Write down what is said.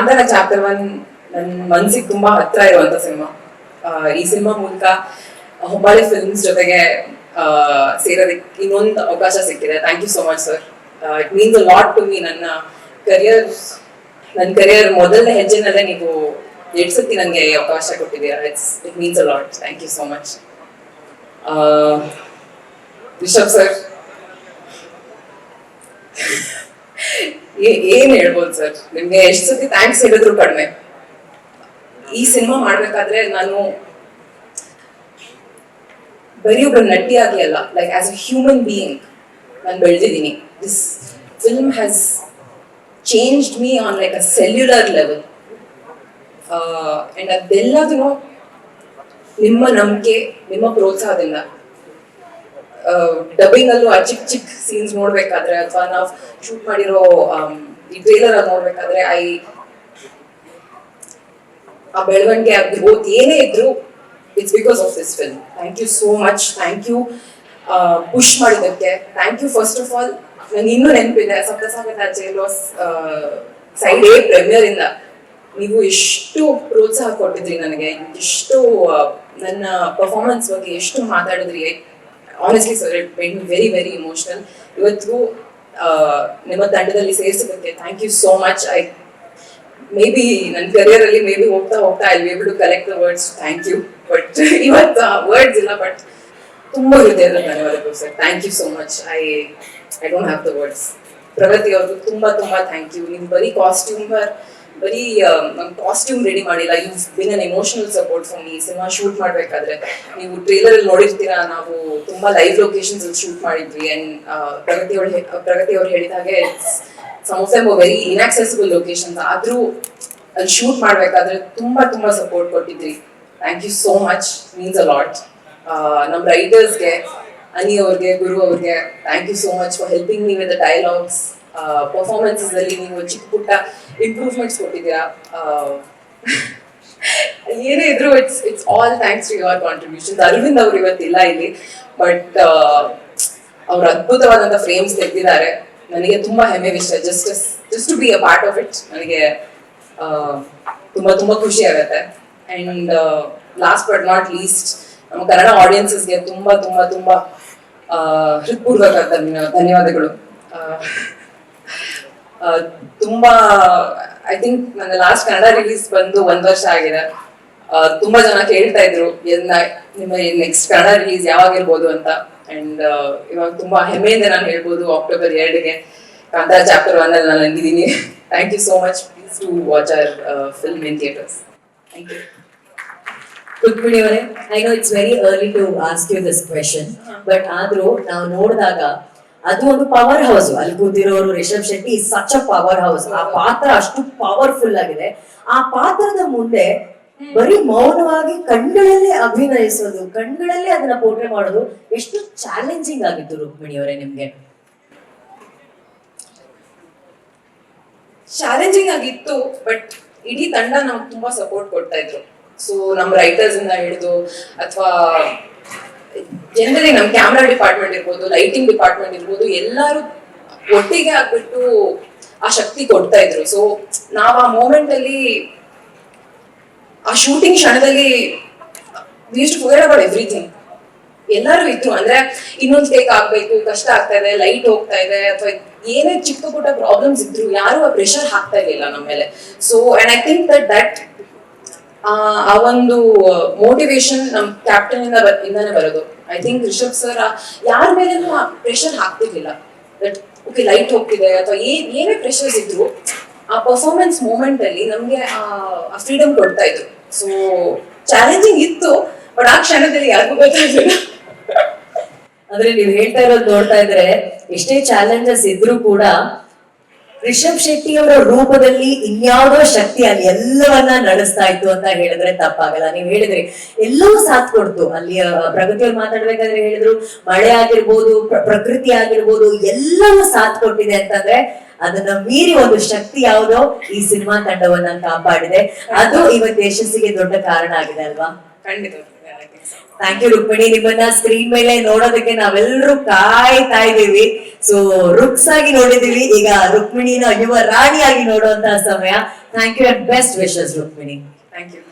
Kantara chapter one ನನ್ನ ಮನ್ಸಿಗೆ ತುಂಬಾ ಹತ್ರ ಇರುವಂತ ಸಿನಿಮಾ ಈ ಸಿನಿಮಾ ಮೂಲಕ ಹೊಂಬಾಳೆ ಫಿಲ್ಮ್ಸ್ ಜೊತೆಗೆ ಸೇರೋದಕ್ಕೆ ಇನ್ನೊಂದು ಅವಕಾಶ ಸಿಕ್ಕಿದೆ. Thank you so much sir it means a lot to me ನನ್ನ ಕರಿಯರ್ ನನ್ನ ಕರಿಯರ್ ಮೊದಲನೇ ಹೆಜ್ಜೆನಲ್ಲೇ ನೀವು ಎರಡು ಸತಿ ನನಗೆ ಅವಕಾಶ ಕೊಟ್ಟಿದ್ದೀರಾ. It's it means a lot thank you so much Rishab sir ಏನ್ ಹೇಳ್ಬೋದು ಸರ್? ನಿಮ್ಗೆ ಎಷ್ಟು ಸತಿ ಥ್ಯಾಂಕ್ಸ್ ಹೇಳಿದ್ರು ಕಡಿಮೆ. ಈ ಸಿನಿಮಾ ಮಾಡ್ಬೇಕಾದ್ರೆ ನಾನು ಬರೀ ಒಬ್ಬ ನಟಿಯಾಗಿ ಅಲ್ಲ like as a human being ನಾನು ಬೆಳೆದಿದ್ದೀನಿ. This film has changed me on like a cellular level and ಅದೆಲ್ಲದೂ ನಿಮ್ಮ ನಂಬಿಕೆ, ನಿಮ್ಮ ಪ್ರೋತ್ಸಾಹದಿಂದ ಡಬ್ಬಿಂಗ್ ಅಲ್ಲೂ ಆ ಚಿಕ್ಕ ಚಿಕ್ಕ ಸೀನ್ಸ್ ನೋಡ್ಬೇಕಾದ್ರೆ ಅಥವಾ ನಾವು ಶೂಟ್ ಮಾಡಿರೋ ಈ ಟ್ರೇಲರ್ ಅಲ್ಲಿ ನೋಡ್ಬೇಕಾದ್ರೆ ಐ ಆ ಬೆಳವಣಿಗೆ ಆ ಗ್ರೋತ್ ಏನೇ ಇದ್ರು it's because of this film thank you so much thank you push ಮಾಡಿದ್ದಕ್ಕೆ. Thank you first of all ನಂಗೆ ಇನ್ನೂ ನೆನಪಿದೆ ಸಪ್ತಸಾಗರ ಜೈಲೋಸ್ ಸೈಡ್ ಎ ಪ್ರೀಮಿಯರ್ ಇಂದ. ನೀವು ಎಷ್ಟು ಪ್ರೋತ್ಸಾಹ ಕೊಟ್ಟಿದ್ರಿ ನನಗೆ? ಎಷ್ಟು ನನ್ನ ಪರ್ಫಾರ್ಮೆನ್ಸ್ ಬಗ್ಗೆ ಎಷ್ಟು ಮಾತಾಡಿದ್ರಿ? Honestly sir it made me very very emotional ಇವತ್ತು ನಿಮ್ಮ ತಂಡದಲ್ಲಿ ಸೇರಿಸೋದಕ್ಕೆ thank you so much I may be ನನ್ನ ಕರಿಯರ್ ಅಲ್ಲಿ ಮೇ ಬಿ ಹೋಗ್ತಾ ಹೋಗ್ತಾ I be to collect the words thank you but ಇವತ್ತು ವರ್ಡ್ಸ್ ಇಲ್ಲ ಬಟ್ ತುಂಬಾ ಹೃದಯದ ಧನ್ಯವಾದಗಳು sir thank you so much I I don't have the words Pragathi ಅವ್ರದ್ದು ತುಂಬಾ ತುಂಬಾ ಥ್ಯಾಂಕ್ ಯು ನೀವು ಬರೀ ಕಾಸ್ಟ್ಯೂಮರ್ ಬರೀ ಕಾಸ್ಟ್ಯೂಮ್ ರೆಡಿ ಮಾಡಿಲ್ಲ. You been an emotional support for me cinema shoot ಮಾಡ್ಬೇಕಾದ್ರೆ ನೀವು ಟ್ರೇಲರ್ ಅಲ್ಲಿ ನೋಡಿರ್ತೀರಾ? ನಾವು ತುಂಬಾ ಲೈವ್ ಲೊಕೇಶನ್ಸ್ ಅಲ್ಲಿ ಶೂಟ್ ಮಾಡಿದ್ವಿ. ಅಂಡ್ ಪ್ರಗತಿ ಅವ್ರು ಪ್ರಗತಿ ಅವ್ರು ಹೇಳಿದ ಹಾಗೆ ಸಮ್ ವೆರಿ ಇನ್ಆಕ್ಸೆಸಿಬಲ್ ಲೊಕೇಶನ್ ಆದ್ರೂ ಅಲ್ಲಿ ಶೂಟ್ ಮಾಡ್ಬೇಕಾದ್ರೆ ತುಂಬಾ ತುಂಬಾ support ಕೊಟ್ಟಿದ್ರಿ. Thank you so much means a lot ನಮ್ಮ ರೈಟರ್ಸ್ಗೆ ಅನಿ ಅವ್ರಿಗೆ, ಗುರು ಅವ್ರಿಗೆ thank you so much for helping me with dialogues performances ಅಲ್ಲಿ ನೀವು ಚಿಕ್ಕ ಪುಟ್ಟ ಇಂಪ್ರೂವ್ಮೆಂಟ್ಸ್ ಕೊಟ್ಟಿದ್ದೀರಾ? ಏನೇ ಇದ್ರು it's it's all thanks to your contribution Aravind ಅವ್ರು ಇವತ್ತಿಲ್ಲ ಇಲ್ಲಿ ಬಟ್ ಅವ್ರು ಅದ್ಭುತವಾದಂತ ಫ್ರೇಮ್ಸ್ ತೆಗೆದಿದ್ದಾರೆ. ನನಗೆ ತುಂಬಾ ಹೆಮ್ಮೆ ವಿಷಯ. Just just to be a part of it ನನಗೆ ತುಂಬಾ ತುಂಬಾ ಖುಷಿ ಆಗುತ್ತೆ. And last but not least ನಮ್ಮ ಕನ್ನಡ ಆಡಿಯನ್ಸಸ್ಗೆ ತುಂಬಾ ತುಂಬಾ ತುಂಬಾ ಹೃತ್ಪೂರ್ವಕ ಧನ್ಯವಾದಗಳು. ತುಂಬಾ ಐ ಥಿಂಕ್ ನನ್ನ ಲಾಸ್ಟ್ ಕನ್ನಡ ರಿಲೀಸ್ ಬಂದು ಒಂದ್ ವರ್ಷ ಆಗಿದೆ. ತುಂಬಾ ಜನ ಕೇಳ್ತಾ ಇದ್ರು ಎಲ್ಲ ನಿಮ್ಮ ನೆಕ್ಸ್ಟ್ ಕನ್ನಡ ರಿಲೀಸ್ ಯಾವಾಗಿರ್ಬೋದು ಅಂತ? ಅಂಡ್ ಇವಾಗ ತುಂಬಾ ಹೆಮ್ಮೆಯಿಂದ ನಾನು ಹೇಳ್ಬೋದು ಅಕ್ಟೋಬರ್ ಎರಡಿಗೆ ಕಾಂತಾರ ಚಾಪ್ಟರ್ ಒನ್ ಅಲ್ಲಿ ನಾನು ನಂದಿದ್ದೀನಿ thank you so much please to watch our film in theatres thank you good ಅವರೇ I know it's very early to ask you this question but ಆದ್ರೂ ನಾವು ನೋಡಿದಾಗ ಅದು ಒಂದು ಪವರ್ ಹೌಸ್ ಅಲ್ಲಿ ಕೂತಿರೋರು Rishab Shetty such a power house ಆ ಪಾತ್ರ ಅಷ್ಟು ಪವರ್ಫುಲ್ ಆಗಿದೆ. ಆ ಪಾತ್ರದ ಮುಂದೆ ಬರೀ ಮೌನವಾಗಿ ಕಣ್ಗಳಲ್ಲೇ ಅಭಿನಯಿಸೋದು ಕಣ್ಗಳಲ್ಲೇ ಅದನ್ನ ಪೋಟ್ರೆ ಮಾಡೋದು ಎಷ್ಟು ಚಾಲೆಂಜಿಂಗ್ ಆಗಿತ್ತು ರುಕ್ಮಿಣಿ ಅವರೇ ನಿಮ್ಗೆ. ಚಾಲೆಂಜಿಂಗ್ ಆಗಿತ್ತು ಬಟ್ ಇಡೀ ತಂಡ ನಮ್ಗೆ ತುಂಬಾ ಸಪೋರ್ಟ್ ಕೊಡ್ತಾ ಇದ್ರು. ಸೊ ನಮ್ಮ ರೈಟರ್ಸ್ ಇಂದ ಹಿಡಿದು ಅಥವಾ ಜನರಲಿ ನಮ್ ಕ್ಯಾಮ್ರಾ ಡಿಪಾರ್ಟ್ಮೆಂಟ್ ಇರ್ಬೋದು ಲೈಟಿಂಗ್ ಡಿಪಾರ್ಟ್ಮೆಂಟ್ ಇರ್ಬೋದು, ಎಲ್ಲರೂ ಒಟ್ಟಿಗೆ ಆಗ್ಬಿಟ್ಟು ಆ ಶಕ್ತಿ ಕೊಡ್ತಾ ಇದ್ರು. ಸೊ ನಾವ್ ಆ ಮೂಮೆಂಟ್ ಅಲ್ಲಿ ಆ ಶೂಟಿಂಗ್ ಕ್ಷಣದಲ್ಲಿ ಅಬೌಟ್ ಎವ್ರಿಥಿಂಗ್ ಎಲ್ಲರೂ ಇದ್ರು. ಅಂದ್ರೆ ಇನ್ನೊಂದ್ ಟೇಕ್ ಆಗ್ಬೇಕು, ಕಷ್ಟ ಆಗ್ತಾ ಇದೆ ಲೈಟ್ ಹೋಗ್ತಾ ಇದೆ, ಅಥವಾ ಏನೇ ಚಿಕ್ಕ ಪುಟ್ಟ ಪ್ರಾಬ್ಲಮ್ಸ್ ಇದ್ರು ಯಾರು ಆ ಪ್ರೆಷರ್ ಹಾಕ್ತಾ ಇರ್ಲಿಲ್ಲ ನಮ್ಮ ಮೇಲೆ. So and I think that that ಆ ಒಂದು ಮೋಟಿವೇಶನ್ ನಮ್ ಕ್ಯಾಪ್ಟನ್ ಇಂದ ಇಂದಾನೆ ಬರೋದು. ಐ ಥಿಂಕ್ ರಿಷಬ್ ಸರ್ ಯಾರ ಮೇಲೇನು ಆ ಪ್ರೆಷರ್ ಹಾಕ್ತಿರ್ಲಿಲ್ಲ. ದಟ್ ಓಕೆ ಲೈಟ್ ಹೋಗ್ತಿದೆ ಅಥವಾ ಏನ್ ಏನೇ ಪ್ರೆಷರ್ಸ್ ಇದ್ರು ಆ ಪರ್ಫಾರ್ಮೆನ್ಸ್ ಮೂಮೆಂಟ್ ಅಲ್ಲಿ ನಮ್ಗೆ ಆ ಫ್ರೀಡಮ್ ಕೊಡ್ತಾ ಇತ್ತು ಸೊ ಚಾಲೆಂಜಿಂಗ್ ಇತ್ತು ಬಟ್ ಆ ಕ್ಷಣದಲ್ಲಿ ಯಾರಿಗೂ ಗೊತ್ತಾಗ್ಲಿಲ್ಲ. ಅಂದ್ರೆ ನೀವ್ ಹೇಳ್ತಾ ಇರೋದು ನೋಡ್ತಾ ಇದ್ರೆ, ಎಷ್ಟೇ ಚಾಲೆಂಜಸ್ ಇದ್ರೂ ಕೂಡ ರಿಷಬ್ ಶೆಟ್ಟಿ ಅವರ ರೂಪದಲ್ಲಿ ಇನ್ಯಾವುದೋ ಶಕ್ತಿ ಅಲ್ಲಿ ಎಲ್ಲವನ್ನ ನಡೆಸ್ತಾ ಇತ್ತು ಅಂತ ಹೇಳಿದ್ರೆ ತಪ್ಪಾಗಲ್ಲ. ನೀವು ಹೇಳಿದ್ರಿ ಎಲ್ಲವೂ ಸಾಥ್ ಕೊಡ್ತು. ಅಲ್ಲಿ ಪ್ರಗತಿಯಲ್ಲಿ ಮಾತಾಡ್ಬೇಕಾದ್ರೆ ಹೇಳಿದ್ರು, ಮಳೆ ಆಗಿರ್ಬೋದು, ಪ್ರ- ಪ್ರಕೃತಿ ಆಗಿರ್ಬೋದು, ಎಲ್ಲವೂ ಸಾಥ್ ಕೊಟ್ಟಿದೆ ಅಂತಂದ್ರೆ ಅದನ್ನ ಮೀರಿ ಒಂದು ಶಕ್ತಿ ಯಾವುದೋ ಈ ಸಿನಿಮಾ ತಂಡವನ್ನ ಕಾಪಾಡಿದೆ. ಅದು ಇವತ್ತು ಯಶಸ್ಸಿಗೆ ದೊಡ್ಡ ಕಾರಣ ಆಗಿದೆ ಅಲ್ವಾ? ಖಂಡಿತ ಥ್ಯಾಂಕ್ ಯು ರುಕ್ಮಿಣಿ. ನಿಮ್ಮನ್ನ ಸ್ಕ್ರೀನ್ ಮೇಲೆ ನೋಡೋದಕ್ಕೆ ನಾವೆಲ್ಲರೂ ಕಾಯ್ತಾ ಇದ್ದೀವಿ. ಸೊ ರುಕ್ಸ್ ಆಗಿ ನೋಡಿದೀವಿ ಈಗ ರುಕ್ಮಿಣಿನ ಯುವ ರಾಣಿಯಾಗಿ ನೋಡುವಂತಹ ಸಮಯ. Thank you and best wishes Rukmini. Thank you